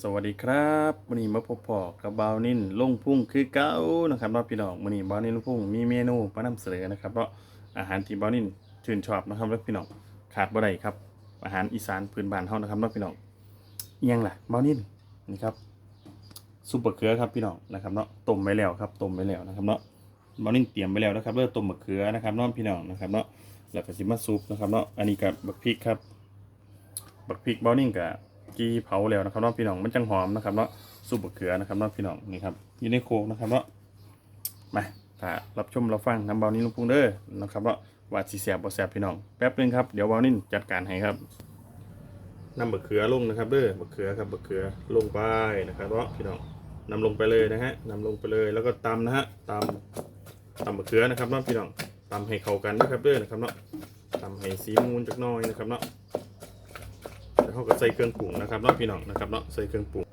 สวัสดีครับวันนี้มาพบพอกับบาวนินลงพุ่งคือเก้านะครับเนาะพี่น้องวันนี้บาวนินลงพุ่งมีเมนูมานำเสนอนะครับเพราะอาหารที่บาวนินชื่นชอบนะครับแล้วพี่น้องขาดบ่ได้ครับ อาหารอีสานพื้นบ้านเฮานะครับเนาะพี่น้องยังล่ะบาวนินนี่ครับซุปบะเขือครับพี่น้องนะครับเนาะต้มไว้แล้วครับต้มไว้แล้วนะครับเนาะบาวนินเตรียมไว้แล้วนะครับเริ่มต้มบะเขือนะครับเนาะพี่น้องนะครับเนาะแล้วก็สิมาซุปนะครับเนาะอันนี้กับบักพริกครับบักพริกบาวนินกับ กีเผาแล้วนะครับเนาะพี่น้องมันจังหอมนะครับเนาะซุปบักเขือนะครับเนาะพี่น้องนี่ครับอยู่ในโคกนะครับเนาะมาถ้ารับชมรับฟังน้ำบานินลุงพุงเด้อนะครับเนาะว่าสิแสบบ่แสบพี่น้องแป๊บนึงครับเดี๋ยวบานินจัดการให้ครับนำบักเขือลงนะครับเด้อบักเขือครับบักเขือลงไปนะครับเนาะพี่น้องนำลงไปเลยนะฮะนำลงไปเลยแล้วก็ตำนะฮะตำตำบักเขือนะครับเนาะพี่น้องตำให้เข้ากันนะครับเด้อนะครับเนาะตำให้สีมูนจักน่อยนะครับเนาะ เขาก็ใส่เครื่องปรุงนะครับเนาะพี่น้องนะครับเนาะใส่เครื่องปรุง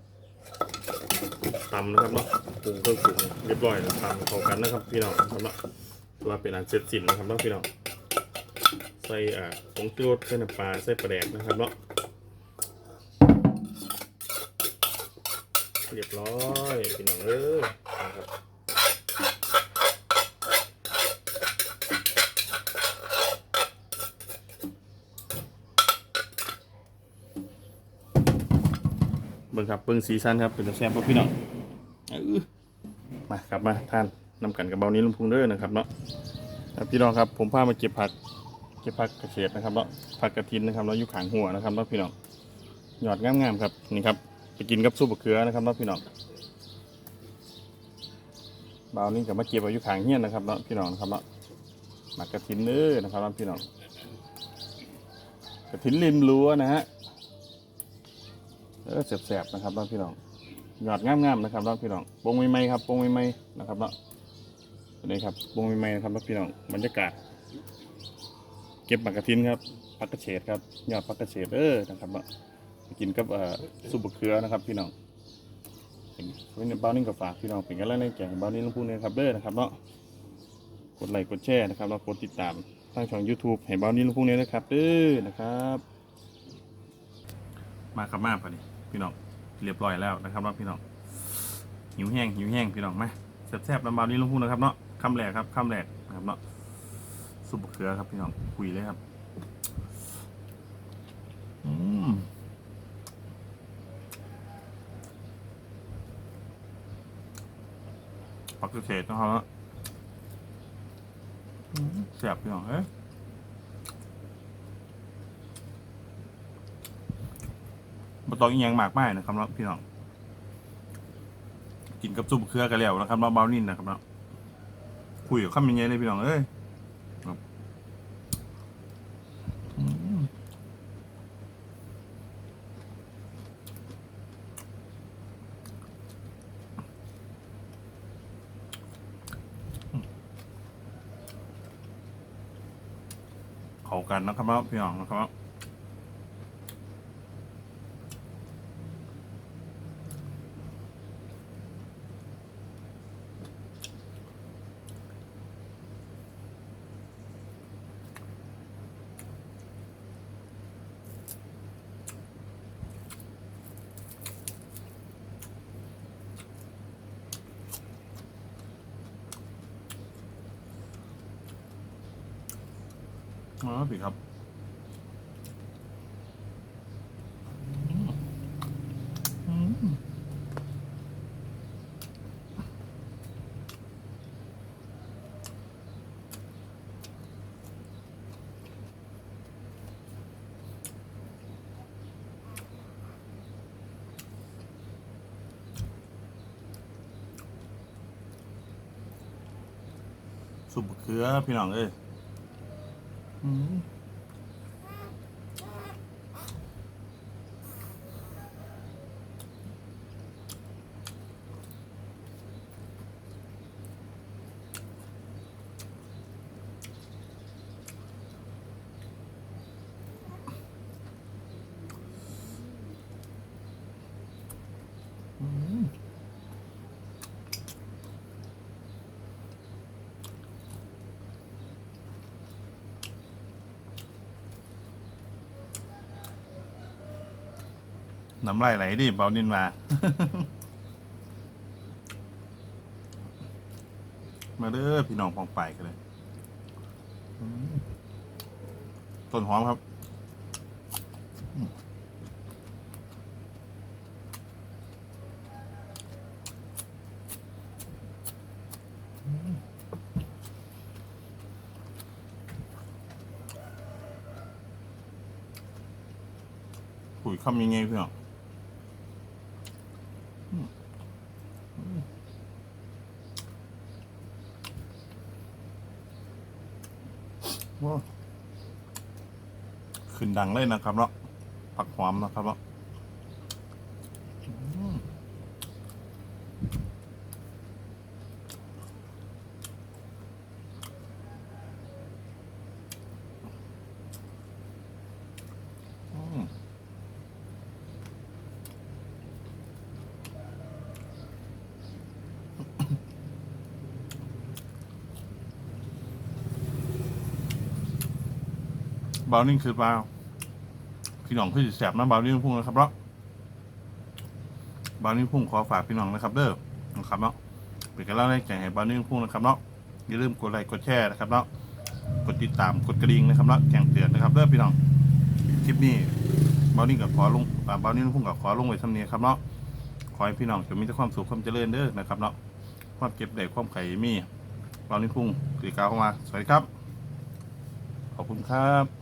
ตำนะครับเนาะปรุงเครื่องปรุงเรียบร้อยแล้วตำเข้ากันนะครับพี่น้องนะครับเนาะตัวเป็นอันเสร็จสิ้นนะครับเนาะพี่น้องใส่อ่าผงชูรสใส่น้ำปลาใส่ปลาแดกนะครับเนาะเรียบร้อยพี่น้องเออนะครับ เบิ่งครับเบิ่งสีสันครับเป็นตาแซ่บบ่พี่น้องมาครับมาท่านนำกันกับเบานี้ลุงพุงเด้อนะครับเนาะครับพี่น้องครับผมพามาเก็บผักเก็บผักกระเฉดนะครับเนาะผักกระถินนะครับเนาะอยู่ขางหัวนะครับเนาะพี่น้องหยอดงามๆครับนี่ครับไปกินกับซุปบะเขือนะครับเนาะพี่น้องเบานี้กับมาเก็บไว้อยู่ขางเฮี้ยนนะครับเนาะพี่น้องนะครับเนาะหมักกระถินเด้อนะครับเนาะพี่น้องกระถินริมรั้วนะฮะ เออแสบๆนะครับเนาะพี่น้องหยอดงามๆนะครับเนาะพี่น้องปงใหม่ๆครับปงใหม่ๆนะครับเนาะนี่ครับปงใหม่ๆนะครับเนาะพี่น้องบรรยากาศ เก็บผักกระถินครับผักกระเฉดครับยอดผักกระเฉดเออนะครับเนาะกินกับเอ่อซุปบะเขือนะครับ พี่น้องเป็นบ้านิ่งกับฝากพี่น้องเป็นกันแล้วในแก่บ้านิ่งลุงพูนเลยครับเด้อนะครับเนาะกดไลค์กดแชร์นะครับแล้วกดติดตามทางช่อง YouTube ให้บ้านิ่งลุงพูนเลยนะครับเด้อนะครับ มาครับมาพอดี พี่น้องเรียบร้อยแล้วนะครับเนาะพี่น้องหิวแห้งหิวแห้งพี่น้องมาแซ่บๆลำบากนี้ลุงพูนนะครับเนาะคำแรกครับคำแรกนะครับเนาะซุปบะเขือครับพี่น้องคุยเลยครับอืมปักเศษนะครับเนาะอืมแซ่บพี่น้องเอ้ ยมาต้องอีหยังมากมายนะครับเนาะพี่น้องกินกับซุปเครือกันแล้วนะครับเนาะเบานินนะครับเนาะคุยกับข้ามยังไงเลยพี่น้องเอ้ยเขากันนะครับพี่น้องนะครับ เนาะอ๋อผิครับสุปมะเขือพี่น้องเอ้ย อื น้ำลายไหลดิเบานินมามาเด้อพี่น้องปองไปกันเลยอืมต้นหอมครับอืมปุ๋ยคำยังไงพี่น้องอืมอืมว้าว ขึ้นดังเลยนะครับเนาะผักหอมนะครับเนาะ บาวนิ่งคือเปล่าพี่น้องคือสิแสบนะบาวนิ่งพุ่งนะครับเนาะบาวนิ่งพุ่งขอฝากพี่น้องนะครับ เด้อนะครับเนาะเป็นกำลังใจให้บาวนิ่งพุ่งนะครับเนาะอย่าลืมกดไลค์กดแชร์นะครับเนาะกดติดตามกดกระดิ่งนะครับเนาะแจ้งเตือนนะครับเด้อพี่น้องคลิปนี้บาวนิ่งกับขอลงอ่าบาวนิ่งพุ่งกับขอลงไว้ทำเนียครับเนาะขอให้พี่น้องจะมีแต่ความสุขความเจริญเด้อนะครับเนาะความเก็บได้ความไข่มีบาวนิ่งพุ่งสีกาวเข้ามาสวัสดีครับขอบคุณครับ